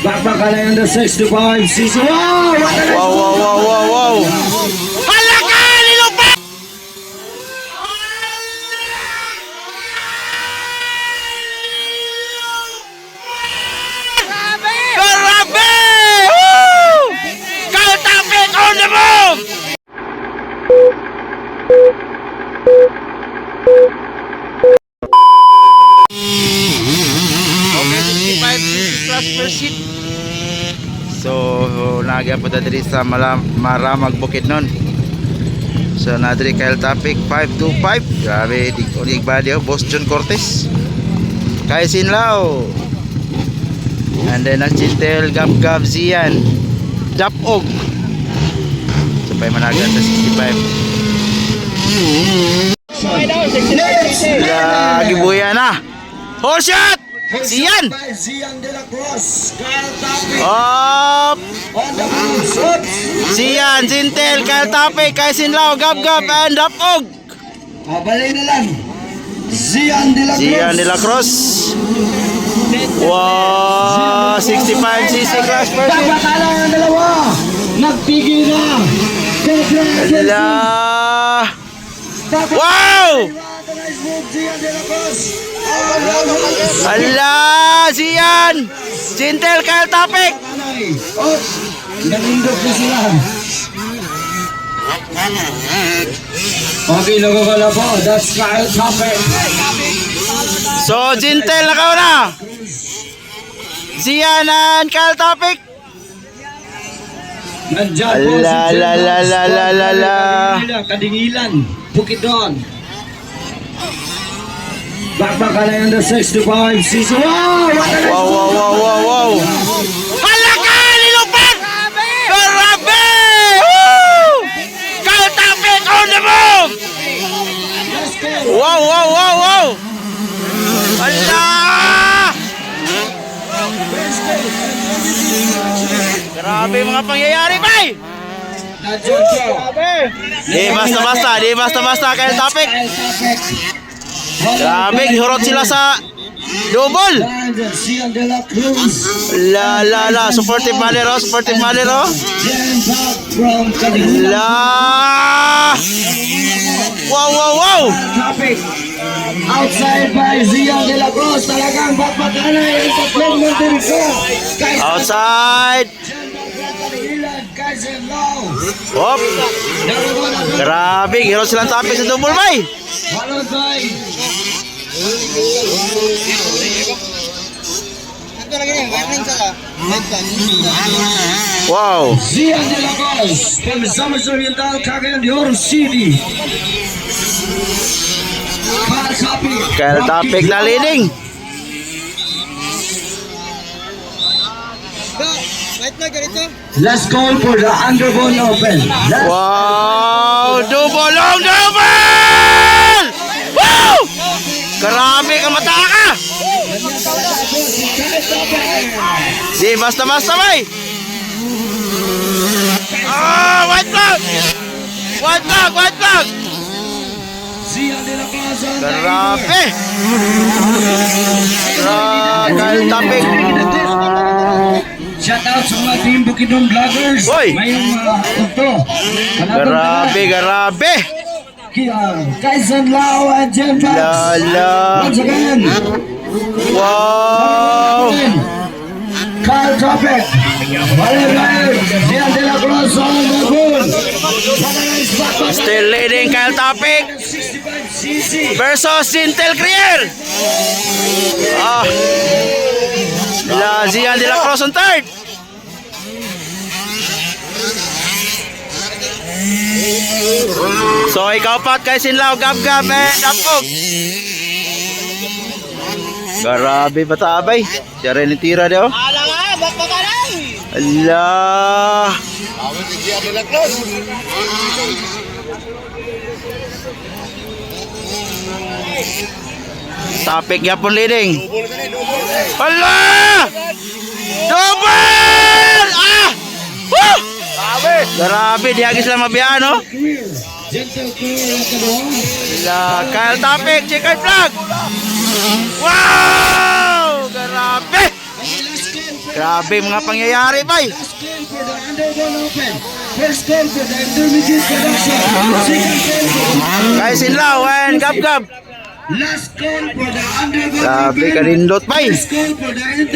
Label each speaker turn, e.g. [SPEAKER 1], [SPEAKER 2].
[SPEAKER 1] Bakbakalan under 65 season. Wow!
[SPEAKER 2] Wow, wow, wow, wow, wow. Halaka! Nilupa! Grabe! Woo! Kaltapik on the move! Okay, 65 plus per seat. So, nagyan po diri sa Malam Maramag Bukid nun. So, nadiri Kyle Topic 525. Grabe, di ko ni Igbadio. Boss John Cortez. Kay Sinlao. And then, ang Chintel Gab Gab Zian. Japog. So, pa'y managan sa 65. Lagi buya na. Whole Zian!
[SPEAKER 1] Zian de la Cruz. Kyle
[SPEAKER 2] Kyle Tape, Kay Sinlao, Gab Gab, and Dapog.
[SPEAKER 1] Ah, balay na lang. Zian de la Cruz.
[SPEAKER 2] Siyan de la Cruz. Wow, 65cc crash person.
[SPEAKER 1] Bakbakalan ang dalawa. Nagpigil na. Bakbakalan.
[SPEAKER 2] Wow! Ala, Siyan. Sintel, Kyle.
[SPEAKER 1] Oh, nalindog na sila. Okay, nagkakala po. That's Kyle Tapik.
[SPEAKER 2] So, Sintel, nakaw na. Siyan and Kyle Tape.
[SPEAKER 1] Nandiyan po si
[SPEAKER 2] Ala, la, la, la, la, la, la.
[SPEAKER 1] Kadingilan, Kadingilan, Bukidnon. Bakbakalan under 65 season. Wow!
[SPEAKER 2] Wow, wow, wow, wow, wow. Halaka! Nilupat! Grabe! Woo! Kyle Tapik on the move! Wow, wow, wow, wow! Hala! Grabe mga pangyayari, bay!
[SPEAKER 1] Po.
[SPEAKER 2] Di basta-basta, di basta-basta Kyle Tapik. Grabe, hurot sila sa double.
[SPEAKER 1] La.
[SPEAKER 2] La la supportive supportive manero.
[SPEAKER 1] Jen Park from Kadingilan.
[SPEAKER 2] La! Wow, wow, wow!
[SPEAKER 1] Outside by Zian de la Cruz. Talagang bakbakalan yung tatlong Monterico.
[SPEAKER 2] Outside! Hop! Grabe, hero silang tapis sa double bay! Wow!
[SPEAKER 1] Zian de la Cruz from Summers Oriental, Cagayan de Oro City. Kyle Tapik
[SPEAKER 2] na leading!
[SPEAKER 1] Let's call for the Underbone Open. Let's
[SPEAKER 2] Wow! Double long double! Wow! Grabe ka mata ka! Di basta-basta bay! Ah! White flag! White flag! White flag! Grabe! Grabe! Tapik!
[SPEAKER 1] Shout out sa mga team Bukidnon Vloggers.
[SPEAKER 2] Hoy!
[SPEAKER 1] Ngayong uh, ito.
[SPEAKER 2] Grabe! Grabe!
[SPEAKER 1] Kaisan Lau and Jen Fox.
[SPEAKER 2] Lala!
[SPEAKER 1] Once again.
[SPEAKER 2] Wow!
[SPEAKER 1] Kyle Topek. Valerian. Zian de la Cruz on the.
[SPEAKER 2] Still leading Kyle
[SPEAKER 1] 65cc.
[SPEAKER 2] versus Sintel Crier. Ah. Lazian de la Cruz on third. So ikaw pat kay Sinlaw Gab Gab eh Dapog. Grabe batabay. Siya rin yung tira daw.
[SPEAKER 3] Ala nga, bakba ka lang!
[SPEAKER 2] Allah. Tapik yapon leading. Allah! Double! Ah! Woo! Grabe! Grabe, di agis lang mabiyan, no? La, Kyle Tapik, checkered flag! Wow! Grabe!
[SPEAKER 1] Grabe mga pangyayari, bay. Guys, inlaw, and gab gab.
[SPEAKER 2] Last call for the underground
[SPEAKER 1] bay.
[SPEAKER 2] Call for the intermediate